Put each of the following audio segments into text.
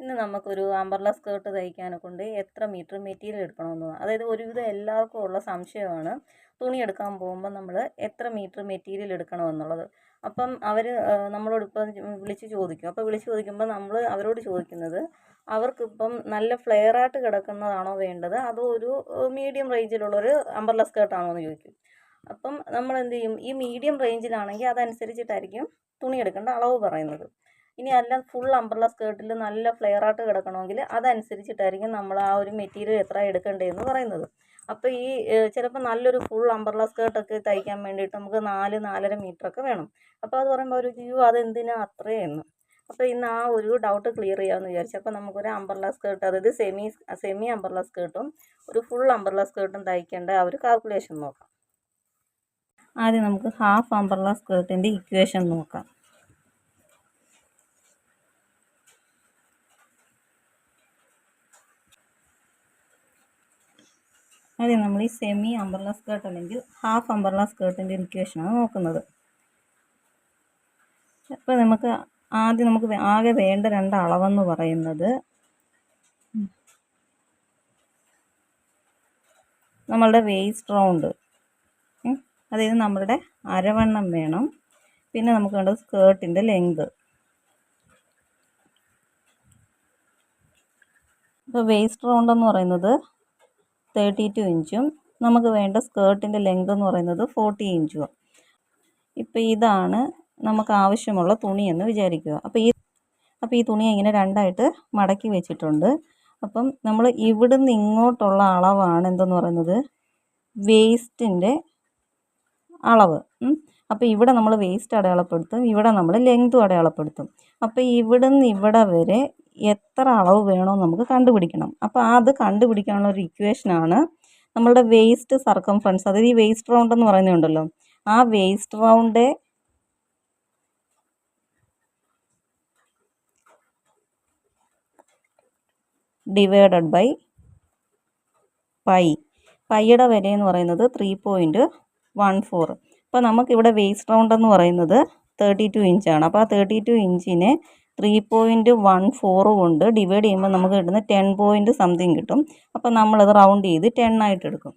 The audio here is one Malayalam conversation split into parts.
ഇന്ന് നമുക്കൊരു അംബർല സ്കേർട്ട് തയ്ക്കാനെ കൊണ്ട് എത്ര മീറ്റർ മെറ്റീരിയൽ എടുക്കണമെന്ന്. അതായത് ഒരുവിധം എല്ലാവർക്കും ഉള്ള സംശയമാണ്. തുണി എടുക്കാൻ പോകുമ്പോൾ നമ്മൾ എത്ര മീറ്റർ മെറ്റീരിയൽ എടുക്കണമെന്നുള്ളത്. അപ്പം അവർ നമ്മളോട് ഇപ്പം വിളിച്ച് ചോദിക്കും. അപ്പോൾ വിളിച്ച് ചോദിക്കുമ്പോൾ നമ്മൾ അവരോട് ചോദിക്കുന്നത് അവർക്കിപ്പം നല്ല ഫ്ലെയർ ആയിട്ട് കിടക്കുന്നതാണോ വേണ്ടത്? അതോ ഒരു മീഡിയം റേഞ്ചിലുള്ളൊരു അംബർല സ്കേർട്ടാണോ എന്ന് ചോദിക്കും. അപ്പം നമ്മൾ എന്ത് ചെയ്യും? ഈ മീഡിയം റേഞ്ചിലാണെങ്കിൽ അതനുസരിച്ചിട്ടായിരിക്കും തുണി എടുക്കേണ്ട അളവ് പറയുന്നത്. ഇനി അല്ല ഫുൾ അംബ്രല സ്കേർട്ടിൽ നല്ല ഫ്ലെയർ ആയിട്ട് കിടക്കണമെങ്കിൽ അതനുസരിച്ചിട്ടായിരിക്കും നമ്മൾ ആ ഒരു മെറ്റീരിയൽ എത്ര എടുക്കേണ്ടതെന്ന് പറയുന്നത്. അപ്പോൾ ഈ ചിലപ്പോൾ നല്ലൊരു ഫുൾ അംബ്രല സ്കേർട്ടൊക്കെ തയ്ക്കാൻ വേണ്ടിയിട്ട് നമുക്ക് നാല് നാലര മീറ്ററൊക്കെ വേണം. അപ്പോൾ അത് പറയുമ്പോൾ ഒരു അയ്യോ അതെന്തിനാ അത്രയെന്ന്? അപ്പോൾ ഇന്ന് ആ ഒരു ഡൗട്ട് ക്ലിയർ ചെയ്യാമെന്ന് വിചാരിച്ചു. അപ്പോൾ നമുക്കൊരു അംബ്രല സ്കേർട്ട് അതായത് സെമി സെമി അംബ്രല സ്കേർട്ടും ഒരു ഫുൾ അംബ്രല സ്കേർട്ടും തയ്ക്കേണ്ട ആ ഒരു കാൽക്കുലേഷൻ നോക്കാം. ആദ്യം നമുക്ക് ഹാഫ് അംബ്രല സ്കേർട്ടിന്റെ ഇക്വേഷൻ നോക്കാം. ആദ്യം നമ്മൾ ഈ സെമി അംബർല സ്കേർട്ട് അല്ലെങ്കിൽ ഹാഫ് അംബർല സ്കേർട്ടിന്റെ ഇരിക്കുവേഷനാണ് നോക്കുന്നത്. അപ്പോൾ നമുക്ക് ആദ്യം നമുക്ക് ആകെ വേണ്ട രണ്ട് അളവെന്ന് പറയുന്നത് നമ്മളുടെ വേസ്റ്റ് റൗണ്ട് അതായത് നമ്മളുടെ അരവണ്ണം വേണം. പിന്നെ നമുക്ക് വേണ്ടത് സ്കേർട്ടിന്റെ ലെങ്ത് ഇപ്പോൾ വേസ്റ്റ് റൗണ്ട് എന്ന് പറയുന്നത് തേർട്ടി ടു ഇഞ്ചും. നമുക്ക് വേണ്ട സ്കേർട്ടിന്റെ ലെങ്ത് എന്ന് പറയുന്നത് ഫോർട്ടി ഇഞ്ചും ഇപ്പോൾ ഇതാണ് നമുക്ക് ആവശ്യമുള്ള തുണി എന്ന് വിചാരിക്കുക. അപ്പോൾ ഈ അപ്പോൾ ഈ തുണി ഇങ്ങനെ രണ്ടായിട്ട് മടക്കി വെച്ചിട്ടുണ്ട്. അപ്പം നമ്മൾ ഇവിടുന്ന് ഇങ്ങോട്ടുള്ള അളവാണ് എന്തെന്ന് പറയുന്നത്? വേസ്റ്റിന്റെ അളവ്. അപ്പോൾ ഇവിടെ നമ്മൾ വേസ്റ്റ് അടയാളപ്പെടുത്തും. ഇവിടെ നമ്മൾ ലെങ്ത്തും അടയാളപ്പെടുത്തും. അപ്പോൾ ഇവിടുന്ന് ഇവിടെ വരെ എത്ര അളവ് വേണോ നമുക്ക് കണ്ടുപിടിക്കണം. അപ്പോൾ അത് കണ്ടുപിടിക്കാനുള്ള ഒരു ഇക്വേഷനാണ് നമ്മളുടെ വേസ്റ്റ് സർക്കംഫറൻസ് അതായത് ഈ വേസ്റ്റ് റൗണ്ട് എന്ന് പറയുന്നുണ്ടല്ലോ ആ waist round divided by pi പൈയുടെ വില എന്ന് പറയുന്നത് ത്രീ പോയിന്റ് വൺ ഫോർ അപ്പോൾ നമുക്കിവിടെ വേസ്റ്റ് റൗണ്ട് എന്ന് പറയുന്നത് തേർട്ടി ടു ഇഞ്ചാണ് അപ്പോൾ ആ തേർട്ടി ടു ഇഞ്ചിനെ ത്രീ പോയിന്റ് വൺ ഫോറും ഉണ്ട് ഡിവൈഡ് ചെയ്യുമ്പോൾ നമുക്ക് കിട്ടുന്ന ടെൻ പോയിന്റ് സംതിങ് കിട്ടും. അപ്പോൾ നമ്മളത് റൗണ്ട് ചെയ്ത് ടെൻ ആയിട്ട് എടുക്കും.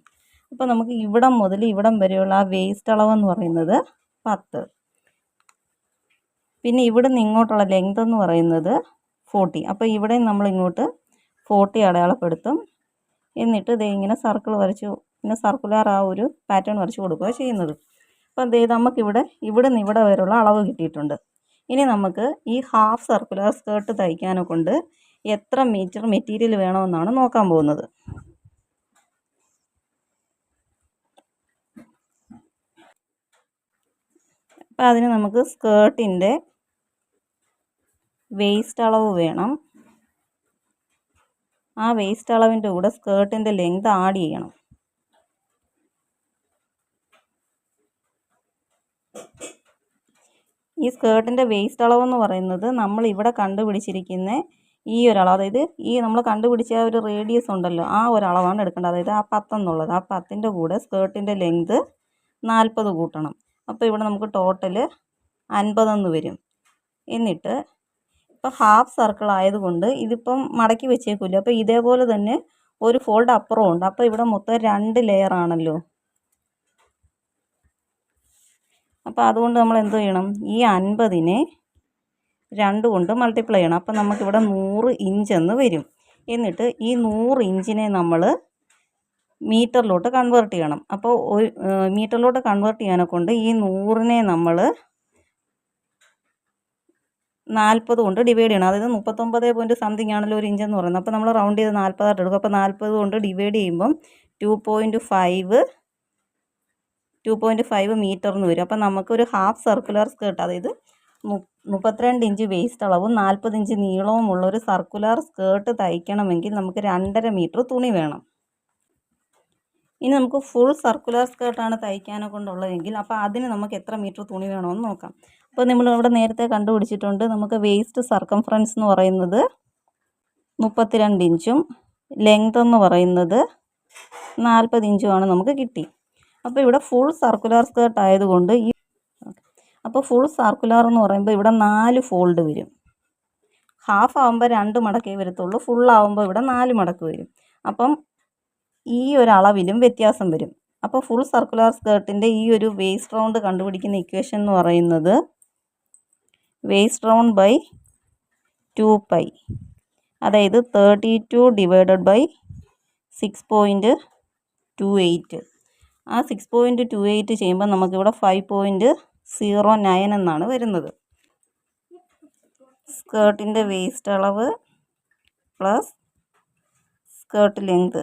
അപ്പോൾ നമുക്ക് ഇവിടം മുതൽ ഇവിടം വരെയുള്ള ആ വേസ്റ്റ് അളവെന്ന് പറയുന്നത് പത്ത്. പിന്നെ ഇവിടെ നിന്ന് ഇങ്ങോട്ടുള്ള ലെങ്ത് എന്ന് പറയുന്നത് ഫോർട്ടി അപ്പോൾ ഇവിടെ നമ്മൾ ഇങ്ങോട്ട് ഫോർട്ടി അടയാളപ്പെടുത്തും. എന്നിട്ട് ഇതേ ഇങ്ങനെ സർക്കിൾ വരച്ച് ഇങ്ങനെ സർക്കുലർ ആ ഒരു പാറ്റേൺ വരച്ച് കൊടുക്കുക ചെയ്യുന്നത്. അപ്പോൾ ദേ നമുക്കിവിടെ ഇവിടെ നിന്ന് ഇവിടെ വരെയുള്ള അളവ് കിട്ടിയിട്ടുണ്ട്. ഇനി നമുക്ക് ഈ ഹാഫ് സർക്കുലർ സ്കേർട്ട് തയ്ക്കാനെ കൊണ്ട് എത്ര മീറ്റർ മെറ്റീരിയൽ വേണമെന്നാണ് നോക്കാൻ പോകുന്നത്. അപ്പോൾ അതിന് നമുക്ക് സ്കേർട്ടിന്റെ വേസ്റ്റ് അളവ് വേണം. ആ വേസ്റ്റ് അളവിന്റെ കൂടെ സ്കേർട്ടിന്റെ ലെങ്ത് ആഡ് ചെയ്യണം. ഈ സ്കേർട്ടിന്റെ വേസ്റ്റ് അളവെന്ന് പറയുന്നത് നമ്മൾ ഇവിടെ കണ്ടുപിടിച്ചിരിക്കുന്ന ഈ ഒരളവ്. അതായത് ഈ നമ്മൾ കണ്ടുപിടിച്ച ഒരു റേഡിയസ് ഉണ്ടല്ലോ ആ ഒരളവാണ് എടുക്കേണ്ടത്. അതായത് ആ പത്തെന്നുള്ളത് ആ പത്തിന്റെ കൂടെ സ്കേർട്ടിന്റെ ലെങ്ത് നാൽപ്പത് കൂട്ടണം. അപ്പോൾ ഇവിടെ നമുക്ക് ടോട്ടൽ അൻപതെന്ന് വരും. എന്നിട്ട് ഇപ്പോൾ ഹാഫ് സർക്കിൾ ആയതുകൊണ്ട് ഇതിപ്പം മടക്കി വെച്ചേക്കില്ല അപ്പോൾ ഇതേപോലെ തന്നെ ഒരു ഫോൾഡ് അപ്പുറവും ഉണ്ട്. അപ്പോൾ ഇവിടെ മൊത്തം രണ്ട് ലെയർ ആണല്ലോ. അപ്പോൾ അതുകൊണ്ട് നമ്മൾ എന്ത് ചെയ്യണം? ഈ അൻപതിനെ രണ്ട് കൊണ്ട് മൾട്ടിപ്ലൈ ചെയ്യണം. അപ്പം നമുക്കിവിടെ നൂറ് ഇഞ്ച് എന്ന് വരും. എന്നിട്ട് ഈ നൂറ് ഇഞ്ചിനെ നമ്മൾ മീറ്ററിലോട്ട് കൺവേർട്ട് ചെയ്യണം. അപ്പോൾ ഒരു മീറ്ററിലോട്ട് കൺവേർട്ട് ചെയ്യാനെ കൊണ്ട് ഈ നൂറിനെ നമ്മൾ നാൽപ്പത് കൊണ്ട് ഡിവൈഡ് ചെയ്യണം. അതായത് മുപ്പത്തൊമ്പത് പോയിന്റ് സംതിങ് ആണല്ലോ ഒരു ഇഞ്ചെന്ന് പറയുന്നത്. അപ്പോൾ നമ്മൾ റൗണ്ട് ചെയ്ത് നാൽപ്പതായിട്ട് എടുക്കും. അപ്പോൾ നാൽപ്പത് കൊണ്ട് ഡിവൈഡ് ചെയ്യുമ്പം two point five two point five metre എന്ന് വരും. അപ്പോൾ നമുക്കൊരു ഹാഫ് സർക്കുലർ സ്കേർട്ട് അതായത് മുപ്പത്തിരണ്ട് ഇഞ്ച് വേസ്റ്റ് അളവും നാൽപ്പത് ഇഞ്ച് നീളവുമുള്ള ഒരു സർക്കുലർ സ്കേർട്ട് തയ്ക്കണമെങ്കിൽ നമുക്ക് രണ്ടര മീറ്റർ തുണി വേണം. ഇനി നമുക്ക് ഫുൾ സർക്കുലർ സ്കേർട്ടാണ് തയ്ക്കാനെ കൊണ്ടുള്ളതെങ്കിൽ അപ്പോൾ അതിന് നമുക്ക് എത്ര മീറ്റർ തുണി വേണമെന്ന് നോക്കാം. അപ്പോൾ നമ്മൾ ഇവിടെ നേരത്തെ കണ്ടുപിടിച്ചിട്ടുണ്ട്. നമുക്ക് വേസ്റ്റ് സർക്കംഫറൻസ് എന്ന് പറയുന്നത് മുപ്പത്തിരണ്ട് ഇഞ്ചും ലെങ്ത് എന്ന് പറയുന്നത് നാൽപ്പത് ഇഞ്ചുമാണ് നമുക്ക് കിട്ടി. അപ്പോൾ ഇവിടെ ഫുൾ സർക്കുലർ സ്കേർട്ട് ആയതുകൊണ്ട് ഈ അപ്പോൾ ഫുൾ സർക്കുലർ എന്ന് പറയുമ്പോൾ ഇവിടെ നാല് ഫോൾഡ് വരും. ഹാഫ് ആകുമ്പോൾ രണ്ട് മടക്കേ വരത്തുള്ളൂ. ഫുൾ ആകുമ്പോൾ ഇവിടെ നാല് മടക്ക് വരും. അപ്പം ഈ ഒരു അളവിലും വ്യത്യാസം വരും. അപ്പോൾ ഫുൾ സർക്കുലർ സ്കേർട്ടിന്റെ ഈ ഒരു വേസ്റ്റ് റൗണ്ട് കണ്ടുപിടിക്കുന്ന ഇക്വേഷൻ എന്ന് പറയുന്നത് waist round by two pi അതായത് thirty two divided by six point two eight ആ സിക്സ് പോയിന്റ് ടു എയ്റ്റ് ചെയ്യുമ്പോൾ നമുക്കിവിടെ ഫൈവ് പോയിന്റ് സീറോ നയൻ എന്നാണ് വരുന്നത്. സ്കേർട്ടിന്റെ വേസ്റ്റ് അളവ് പ്ലസ് സ്കേർട്ട് ലെങ്ത്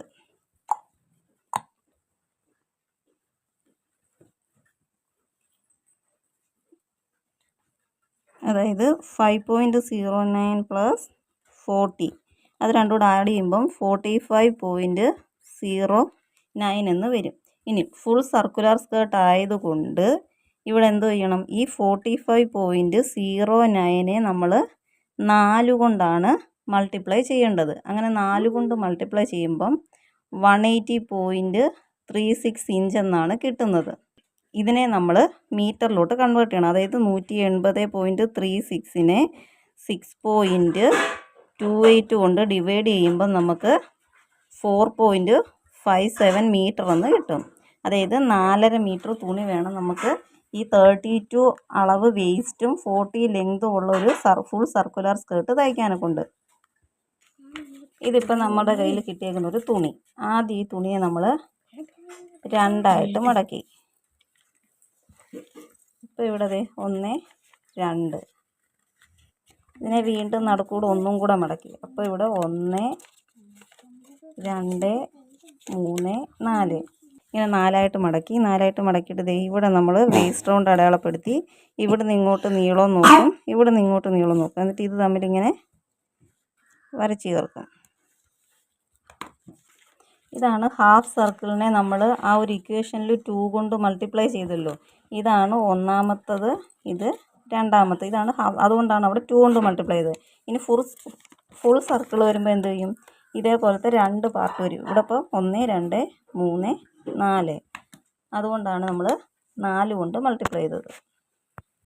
അതായത് five point zero nine plus forty അത് രണ്ടും കൂടെ ആഡ് ചെയ്യുമ്പം forty five point zero nine എന്ന് വരും. ഇനി ഫുൾ സർക്കുലർ സ്കേർട്ട് ആയതുകൊണ്ട് ഇവിടെ എന്ത് ചെയ്യണം? ഈ ഫോർട്ടി ഫൈവ് പോയിന്റ് സീറോ നയനെ നമ്മൾ നാല് കൊണ്ടാണ് മൾട്ടിപ്ലൈ ചെയ്യേണ്ടത്. അങ്ങനെ നാല് കൊണ്ട് മൾട്ടിപ്ലൈ ചെയ്യുമ്പം one eighty point three six inch എന്നാണ് കിട്ടുന്നത്. ഇതിനെ നമ്മൾ മീറ്ററിലോട്ട് കൺവേർട്ട് ചെയ്യണം. അതായത് നൂറ്റി എൺപത് പോയിന്റ് ത്രീ സിക്സിനെ സിക്സ് പോയിന്റ് ടു എയ്റ്റ് കൊണ്ട് ഡിവൈഡ് ചെയ്യുമ്പം നമുക്ക് four point five seven metre എന്ന് കിട്ടും. അതായത് നാലര മീറ്റർ തുണി വേണം നമുക്ക്. ഈ തേർട്ടി ടു അളവ് വേസ്റ്റും ഫോർട്ടി ലെങ്തും ഉള്ള ഒരു സർ ഫുൾ സർക്കുലർ സ്കേർട്ട് തയ്ക്കാനൊക്കെ ഉണ്ട്. ഇതിപ്പോൾ നമ്മുടെ കയ്യിൽ കിട്ടിയേക്കുന്ന ഒരു തുണി. ആദ്യം ഈ തുണിയെ നമ്മൾ രണ്ടായിട്ട് മടക്കി. ഇപ്പോൾ ഇവിടെ ഒന്ന് രണ്ട്. ഇതിനെ വീണ്ടും നടക്കൂടെ ഒന്നും കൂടെ മടക്കി. അപ്പോൾ ഇവിടെ ഒന്ന് രണ്ട് മൂന്ന് നാല്. ഇങ്ങനെ നാലായിട്ട് മടക്കി നാലായിട്ട് മടക്കിയിട്ട് ദേ ഇവിടെ നമ്മൾ വേസ്റ്റ് റൗണ്ട് അടയാളപ്പെടുത്തി ഇവിടെ നിന്ന് ഇങ്ങോട്ട് നീളം നോക്കും ഇവിടെ നിന്ന് ഇങ്ങോട്ട് നീളം നോക്കും. എന്നിട്ട് ഇത് തമ്മിലിങ്ങനെ വരച്ച് ചേർക്കും. ഇതാണ് ഹാഫ് സർക്കിളിനെ നമ്മൾ ആ ഒരു ഇക്വേഷനിൽ ടു കൊണ്ട് മൾട്ടിപ്ലൈ ചെയ്തല്ലോ. ഇതാണ് ഒന്നാമത്തത് ഇത് രണ്ടാമത്തെ ഇതാണ് അതുകൊണ്ടാണ് അവിടെ ടു കൊണ്ട് മൾട്ടിപ്ലൈ ചെയ്തത്. ഇനി ഫുൾ ഫുൾ സർക്കിൾ വരുമ്പോൾ എന്ത് ചെയ്യും? ഇതേപോലത്തെ രണ്ട് പാർട്ട് വരും. ഇവിടെ ഇപ്പോൾ ഒന്ന് രണ്ട് മൂന്ന് നാല്. അതുകൊണ്ടാണ് നമ്മൾ നാല് കൊണ്ട് മൾട്ടിപ്ലൈ ചെയ്തത്.